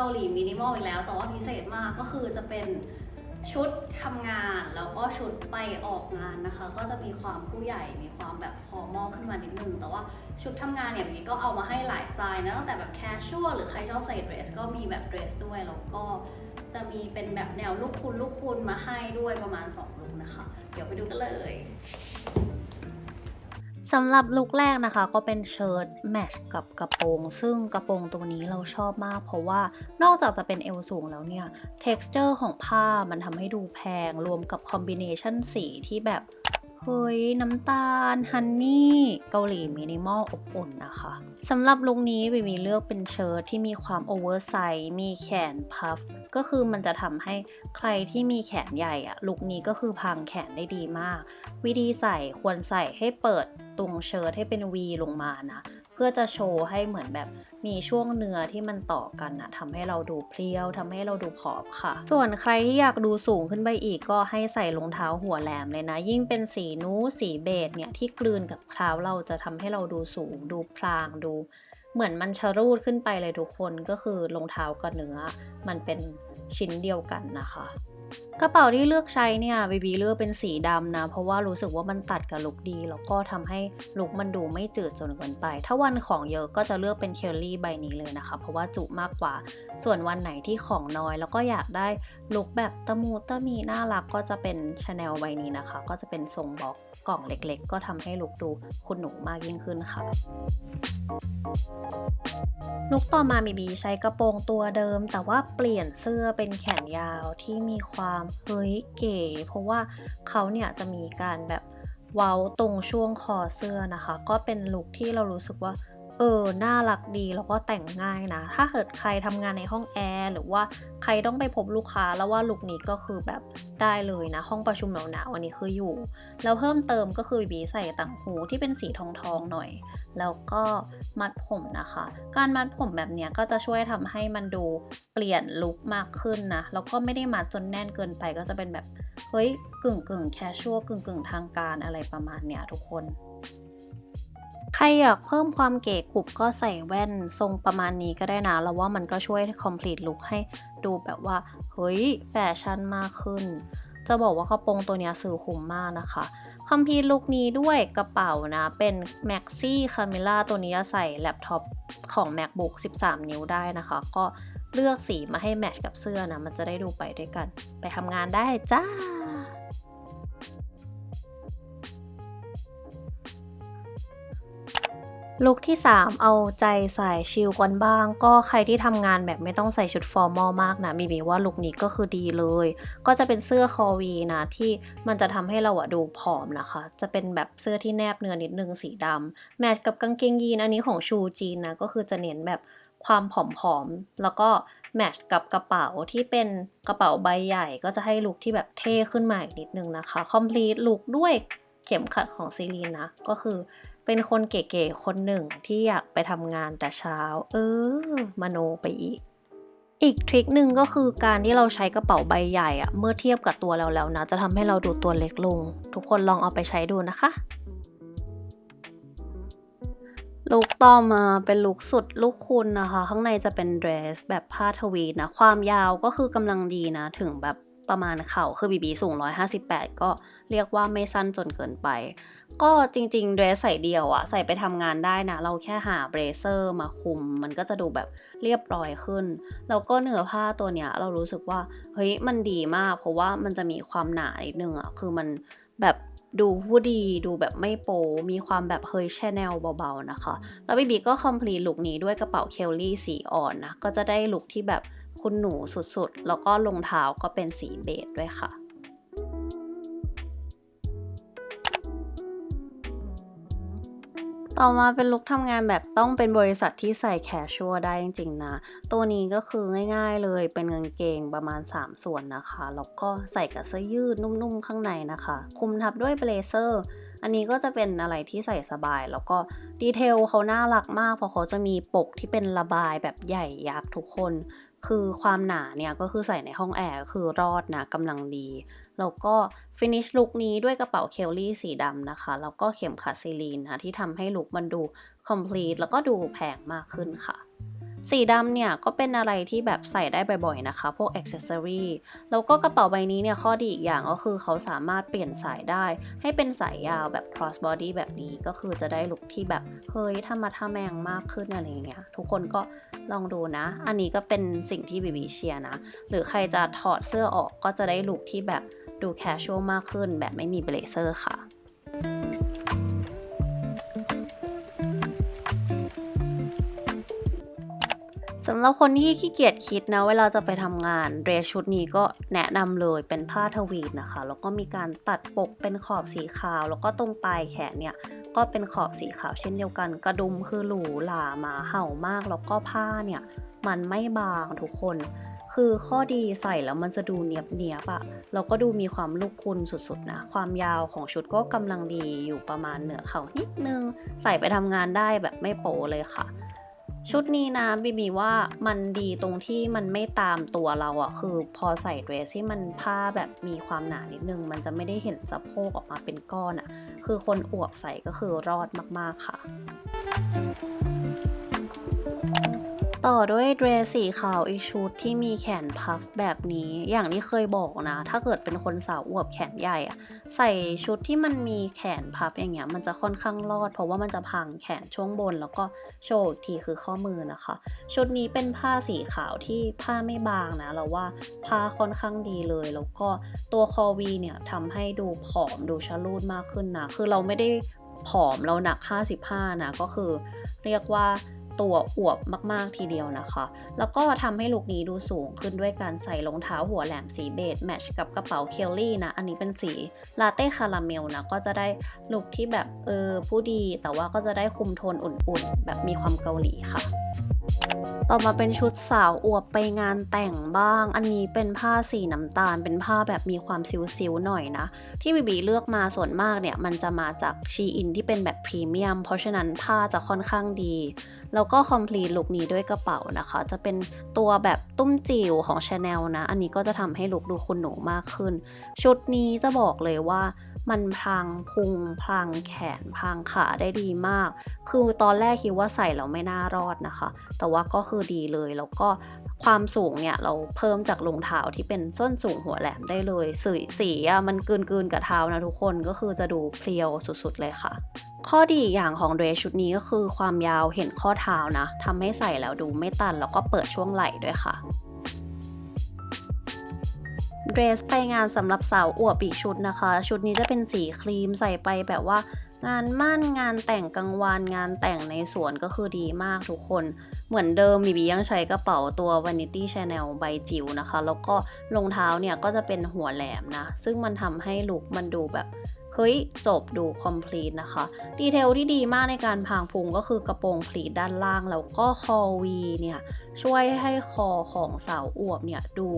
าหลีมินิมอลอีกแล้ว แต่ว่าพิเศษมากก็คือจะเป็นชุดทำงานแล้วก็ชุดไปออกงานนะคะ ก็จะมีความผู้ใหญ่มีความแบบฟอร์มอลขึ้นมานิดนึง แต่ว่าชุดทำงานเนี่ยมีก็เอามาให้หลายสไตล์นะตั้งแต่แบบแคชชวลหรือใครชอบใส่เดรสก็มีแบบเดรสด้วย แล้วก็จะมีเป็นแบบแนวลูกคุณลูกคุณมาให้ด้วยประมาณ2ลุคนะคะ เดี๋ยวไปดูกันเลย สำหรับลุคแรกนะคะก็เป็นเชิ้ตแมทช์กับกระโปรง ซึ่งกระโปรงตัวนี้เราชอบมาก เพราะว่านอกจากจะเป็นเอวสูงแล้วเนี่ย texture ของผ้ามันทำให้ดูแพง รวมกับคอมบิเนชันสีที่แบบ ฮ้ยน้ำตาลฮันนี่เกาหลีมินิมอลอบอุ่นนะคะสำหรับลุคนี้วิมีเลือกเป็นเชิ้ตที่มีความโอเวอร์ไซส์มีแขนพัฟก็คือมันจะทำให้ใครที่มีแขนใหญ่อะลุคนี้ก็คือพังแขนได้ดีมาก วิธีใส่ควรใส่ให้เปิดตรงเชิ้ตให้เป็น V ลงมานะ พื่อจะโชว์ให้เหมือนแบบมีช่วงเนื้อที่มันต่อกันนะทำให้เราดูเพรียวทำให้เราดูผอมค่ะ ส่วนใครที่อยากดูสูงขึ้นไปอีกก็ให้ใส่รองเท้าหัวแหลมเลยนะ ยิ่งเป็นสีนูดสีเบจเนี่ยที่กลืนกับเท้าเราจะทำให้เราดูสูง ดูพลางดู เหมือนมันชะรูดขึ้นไปเลยทุกคนก็คือรองเท้ากับเนื้อ มันเป็นชิ้นเดียวกันนะคะ กระเป๋าที่เลือกใช้เนี่ยบีบีเลือกเป็นสีดำนะ เพราะว่ารู้สึกว่ามันตัดกับลุกดี แล้วก็ทำให้ลุกมันดูไม่จืดจนเกินไป ถ้าวันของเยอะก็จะเลือกเป็นเคลลี่ใบนี้เลยนะคะ เพราะว่าจุมากกว่า ส่วนวันไหนที่ของน้อย แล้วก็อยากได้ลุกแบบตะมูตะมีน่ารักก็จะเป็นชาแนลใบนี้นะคะ ก็จะเป็นทรงบล็อก กล่องเล็กๆ ก็ทำให้ลุกดูคุณหนูมากยิ่งขึ้นค่ะลุกต่อมามีบีใช้กระโปรงตัวเดิม แต่ว่าเปลี่ยนเสื้อเป็นแขนยาวที่มีความเฮ้ยเก๋ เพราะว่าเขาเนี่ยจะมีการแบบเว้าตรงช่วงคอเสื้อนะคะ ก็เป็นลุคที่เรารู้สึกว่า เออ น่ารักดีแล้วก็แต่งง่ายนะ ถ้าเกิดใครทำงานในห้องแอร์หรือว่าใครต้องไปพบลูกค้าแล้วว่าลุคนี้ก็คือแบบได้เลยนะ ห้องประชุมหนาวๆวันนี้คืออยู่ แล้วเพิ่มเติมก็คือบีใส่ต่างหูที่เป็นสีทองๆหน่อย แล้วก็มัดผมนะคะ การมัดผมแบบเนี้ยก็จะช่วยทำให้มันดูเปลี่ยนลุคมากขึ้นนะแล้วก็ไม่ได้มัดจนแน่นเกินไปก็จะเป็นแบบเฮ้ยกึ่งกึ่งแคชชวลกึ่งกึ่งทางการอะไรประมาณเนี้ยทุกคน ใครอยากเพิ่มความเก๋กรุบก็ใส่แว่นทรงประมาณนี้ก็ได้นะแล้วว่ามันก็ช่วย complete look ให้ดูแบบว่า เฮ้ยแฟชั่นมากขึ้น จะบอกว่ากระโปรงตัวนี้ซื้อคุ้มมากนะคะคัมพีร์ลุคนี้ด้วยกระเป๋านะ เป็น Maxi Camera ตัวนี้จะใส่แล็ปท็อปของ MacBook 13 นิ้วได้นะคะ ก็เลือกสีมาให้แมทช์กับเสื้อนะ มันจะได้ดูไปด้วยกัน ไปทำงานได้จ้า ลุคที่ 3 เอาใจใส่ชิลกันบ้าง ก็ใครที่ทำงานแบบไม่ต้องใส่ชุดฟอร์มอลมากนะบีบีว่าลุคนี้ก็คือดีเลย ก็จะเป็นเสื้อคอวีนะที่มันจะทำให้เราอะดูผอมนะคะ จะเป็นแบบเสื้อที่แนบเนื้อนิดนึงสีดำแมทช์กับกางเกงยีนอันนี้ของชูจีนนะก็คือจะเน้นแบบความผอมๆ แล้วก็แมทช์กับกระเป๋าที่เป็นกระเป๋าใบใหญ่ ก็จะให้ลุคที่แบบเท่ขึ้นมาอีกนิดนึงนะคะ คอมพลีทลุคด้วยเข็มขัดของซีรีนนะ ก็คือ เป็นคนเก๋ๆคนหนึ่งที่อยากไปทำงานแต่เช้า เออ มโนไปอีก อีกทริคหนึ่งก็คือการที่เราใช้กระเป๋าใบใหญ่อะเมื่อเทียบกับตัวเราแล้วนะ จะทำให้เราดูตัวเล็กลง ทุกคนลองเอาไปใช้ดูนะคะลุคต่อมาเป็นลุคสุดลูกคุณนะคะ ข้างในจะเป็นเดรสแบบผ้าทวีนะ ความยาวก็คือกำลังดีนะ ถึงแบบ ประมาณเข่าคือบีบีสูง 158 ก็เรียกว่าไม่สั้นจนเกินไป ก็จริงๆเดรสใส่เดียวอะใส่ไปทำงานได้นะ เราแค่หาเบรเซอร์มาคุม มันก็จะดูแบบเรียบร้อยขึ้น แล้วก็เนื้อผ้าตัวเนี้ยเรารู้สึกว่าเฮ้ยมันดีมาก เพราะว่ามันจะมีความหนานิดนึงอะคือมันแบบดูผู้ดีดูแบบไม่โป มีความแบบเฮ้ยชแนลเบาๆนะคะ แล้วบีบีก็คอมพลีทลุคนี้ด้วยกระเป๋าเคลลี่สีอ่อนนะ ก็จะได้ลุคที่แบบ คุณหนูสุดๆ แล้วก็รองเท้าก็เป็นสีเบจด้วยค่ะต่อมาเป็นลุคทำงานแบบต้องเป็นบริษัทที่ใส่แคชชัวได้จริงๆนะ ตัวนี้ก็คือง่ายๆเลยเป็นกางเกงประมาณ 3 ส่วนนะคะ แล้วก็ใส่กับเสื้อยืดนุ่มๆข้างในนะคะ คุมทับด้วยเบลเซอร์ อันนี้ก็จะเป็นอะไรที่ใส่สบาย แล้วก็ดีเทลเขาน่ารักมาก เพราะเขาจะมีปกที่เป็นระบายแบบใหญ่ยักษ์ทุกคน คือความหนาเนี่ยก็คือใส่ในห้องแอร์คือรอดนะกำลังดี แล้วก็ฟินิชลุคนี้ด้วยกระเป๋าเคลลี่สีดำนะคะ แล้วก็เข็มขัดซีลีนนะที่ทำให้ลุคมันดู complete แล้วก็ดูแพงมากขึ้นค่ะ สีดำเนี่ยก็เป็นอะไรที่แบบใส่ได้บ่อยๆนะคะ พวกอ c เซสซอรีแล้วก็กระเป๋าใบนี้เนี่ยข้อดีอีกอย่างก็คือเขาสามารถเปลี่ยนสายได้ ให้เป็นสายยาวแบบ cross body แบบนี้ก็คือจะได้ลุคที่แบบเฮ้ยทำมาท่าแมงมากขึ้นอะไรอย่างเงี้ยทุกคนก็ลองดูนะ อันนี้ก็เป็นสิ่งที่บีบีเชียร์นะ หรือใครจะถอดเสื้อออกก็จะได้ลุคที่แบบดู casual มากขึ้นแบบไม่มีเบลเซอร์ค่ะ สำหรับคนที่ขี้เกียจคิดนะ เวลาจะไปทำงานเดรสชุดนี้ก็แนะนำเลยเป็นผ้าทวีตนะคะ แล้วก็มีการตัดปกเป็นขอบสีขาว แล้วก็ตรงปลายแขนเนี่ย ก็เป็นขอบสีขาวเช่นเดียวกัน กระดุมคือหรูหรามาเห่ามาก แล้วก็ผ้าเนี่ย มันไม่บางทุกคน คือข้อดีใส่แล้วมันจะดูเนียบเนียบอะแล้วก็ดูมีความลูกคุณสุดๆนะ ความยาวของชุดก็กำลังดีอยู่ประมาณเหนือเข่านิดนึง ใส่ไปทำงานได้แบบไม่โปเลยค่ะ ชุดนี้นะบีบีว่ามันดีตรงที่มันไม่ตามตัวเราอะคือพอใส่เดรสที่มันผ้าแบบมีความหนานิดนึง มันจะไม่ได้เห็นสะโพกออกมาเป็นก้อนอะคือคนอวบใส่ก็คือรอดมากๆค่ะ ต่อด้วยเดรสสีขาวอีกชุดที่มีแขนพัฟแบบนี้อย่างที่เคยบอกนะ ถ้าเกิดเป็นคนสาวอวบแขนใหญ่อะใส่ชุดที่มันมีแขนพับอย่างเงี้ยมันจะค่อนข้างรอด เพราะว่ามันจะพังแขนช่วงบน แล้วก็โชว์อีกทีคือข้อมือนะคะ ชุดนี้เป็นผ้าสีขาวที่ผ้าไม่บางนะ เราว่าผ้าค่อนข้างดีเลย แล้วก็ตัวคอวีเนี่ยทำให้ดูผอมดูชะลูดมากขึ้นนะคือเราไม่ได้ผอมเราหนัก 55 นะก็คือเรียกว่า ตัวอวบมาก ๆ ทีเดียวนะคะ แล้วก็ทำให้ลุคนี้ดูสูงขึ้นด้วยการใส่รองเท้าหัวแหลมสีเบจแมทช์กับกระเป๋าเคลลี่นะ อันนี้เป็นสีลาเต้คาราเมลนะ ก็จะได้ลุคที่แบบเออผู้ดี แต่ว่าก็จะได้คุมโทนอุ่น ๆ แบบมีความเกาหลีค่ะ ต่อมาเป็นชุดสาวอวบไปงานแต่งบ้าง อันนี้เป็นผ้าสีน้ำตาล เป็นผ้าแบบมีความซิวๆหน่อยนะ ที่บีบีเลือกมาส่วนมากเนี่ย มันจะมาจากชีอินที่เป็นแบบพรีเมียม เพราะฉะนั้นผ้าจะค่อนข้างดี แล้วก็คอมพลีทลุคนี้ด้วยกระเป๋านะคะ จะเป็นตัวแบบตุ้มจิ๋วของ Chanel นะ อันนี้ก็จะทำให้ลุคดูคุณหนูมากขึ้น ชุดนี้จะบอกเลยว่ามันพรางพุงพรางแขนพรางขาได้ดีมาก คือตอนแรกคิดว่าใส่แล้วไม่น่ารอดนะคะแต่ว่าก็คือดีเลย แล้วก็ความสูงเนี่ยเราเพิ่มจากรองเท้าที่เป็นส้นสูงหัวแหลมได้เลยสีสีอะมันกลืนกับเท้านะทุกคนก็คือจะดูเพรียวสุดๆเลยค่ะ ข้อดีอย่างของเดรสชุดนี้ก็คือความยาวเห็นข้อเท้านะทำให้ใส่แล้วดูไม่ตัน แล้วก็เปิดช่วงไหล่ด้วยค่ะเดรสไปงานสำหรับสาวอวบอีกชุดนะคะ ชุดนี้จะเป็นสีครีมใส่ไปแบบว่า งานมั่นงานแต่งกลางวันงานแต่งในสวนก็คือดีมากทุกคน เหมือนเดิมมีบียังใช้กระเป๋าตัว Vanity Chanel ใบจิ๋วนะคะ แล้วก็รองเท้าเนี่ยก็จะเป็นหัวแหลมนะ ซึ่งมันทำให้ลุคมันดูแบบเฮ้ยจบดู complete นะคะ ดีเทลที่ดีมากในการพรางพุงก็คือกระโปรงพลีทด้านล่าง แล้วก็คอวีเนี่ย ช่วยให้คอของสาวอวบเนี่ยดู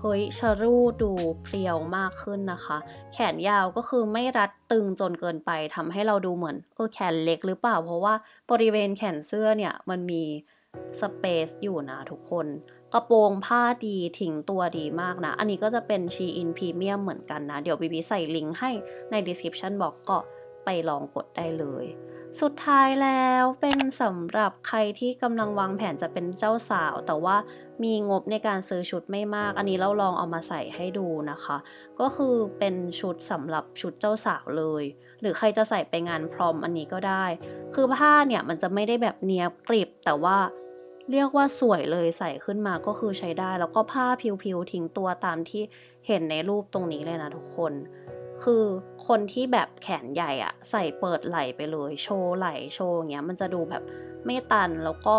เฮ้ยชะรูดูเพรียวมากขึ้นนะคะ แขนยาวก็คือไม่รัดตึงจนเกินไปทำให้เราดูเหมือนเออแขนเล็กหรือเปล่า เพราะว่าบริเวณแขนเสื้อเนี่ยมันมีสเปซอยู่นะทุกคน กระโปรงผ้าดีทิ้งตัวดีมากนะ อันนี้ก็จะเป็น Shein Premium เหมือนกันนะ เดี๋ยวบีบีใส่ลิงก์ให้ใน description box ก็ไปลองกดได้เลย สุดท้ายแล้วเป็นสำหรับใครที่กำลังวางแผนจะเป็นเจ้าสาว แต่ว่ามีงบในการซื้อชุดไม่มาก อันนี้เราลองเอามาใส่ให้ดูนะคะ ก็คือเป็นชุดสำหรับชุดเจ้าสาวเลย หรือใครจะใส่ไปงานพรอมอันนี้ก็ได้ คือผ้าเนี่ยมันจะไม่ได้แบบเนียบกริบแต่ว่าเรียกว่าสวยเลยใส่ขึ้นมาก็คือใช้ได้ แล้วก็ผ้าผิวๆทิ้งตัวตามที่เห็นในรูปตรงนี้เลยนะทุกคน คือคนที่แบบแขนใหญ่อะใส่เปิดไหล่ไปเลย โชว์ไหล่โชว์อย่างเงี้ยมันจะดูแบบไม่ตันแล้วก็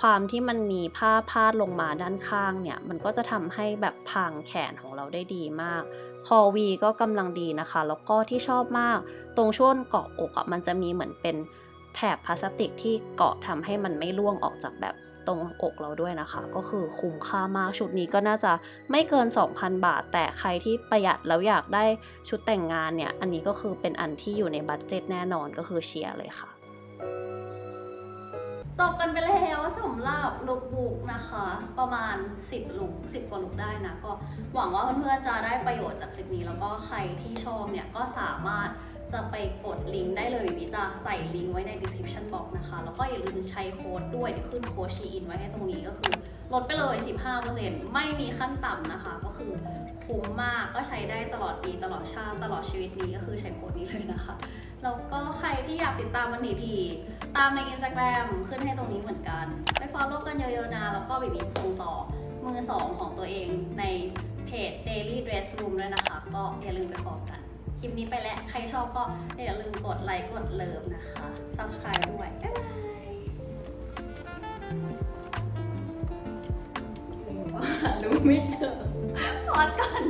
ความที่มันมีผ้าพาดลงมาด้านข้างเนี่ย มันก็จะทำให้แบบพรางแขนของเราได้ดีมาก คอวีก็กำลังดีนะคะ แล้วก็ที่ชอบมาก ตรงช่วงเกาะอกอะมันจะมีเหมือนเป็นแถบพลาสติกที่เกาะทำให้มันไม่ร่วงออกจากแบบ รงอกเราด้วยนะคะ ก็คือคุ้มค่ามากชุดนี้ก็น่าจะไม่เกิน 2,000 บาท แต่ใครที่ประหยัดแล้วอยากได้ชุดแต่งงานเนี่ย อันนี้ก็คือเป็นอันที่อยู่ในบัตเจ็ตแน่นอนก็คือเชียร์เลยค่ะจบกันไปแล้วสำหรับลุคบุ๊กนะคะ ประมาณ 10ลุค10 กว่าลุคได้นะ ก็หวังว่าเพื่อนๆจะได้ประโยชน์จากคลิปนี้แล้วก็ใครที่ชอบเนี่ยก็สามารถ จะไปกดลิงก์ได้เลยบีจะใส่ลิงก์ไว้ใน description box นะคะ แล้วก็อย่าลืมใช้โค้ดด้วยเดี๋ยวขึ้นโค้ดชีอินไว้ให้ตรงนี้ก็คือ ลดไปเลย 15%ไม่มีขั้นต่ำนะคะ ก็คือคุ้มมากก็ใช้ได้ตลอดปีตลอดชาติตลอดชีวิตนี้ก็คือใช้โค้ดนี้เลยนะคะ แล้วก็ใครที่อยากติดตามมันดีทีตามใน Instagram ขึ้นให้ตรงนี้เหมือนกันไป follow กันเยอะๆนะแล้วก็บีบีส่งต่อมือสองของตัวเองในเพจ Daily Dress Room ด้วยนะคะ ก็อย่าลืมไปฟอลกัน คลิปนี้ไปแล้ว ใครชอบก็อย่าลืมกดไลค์กดเลิฟนะคะ subscribe ด้วย บ๊ายบายรู้ไม่เจอพอดก่อน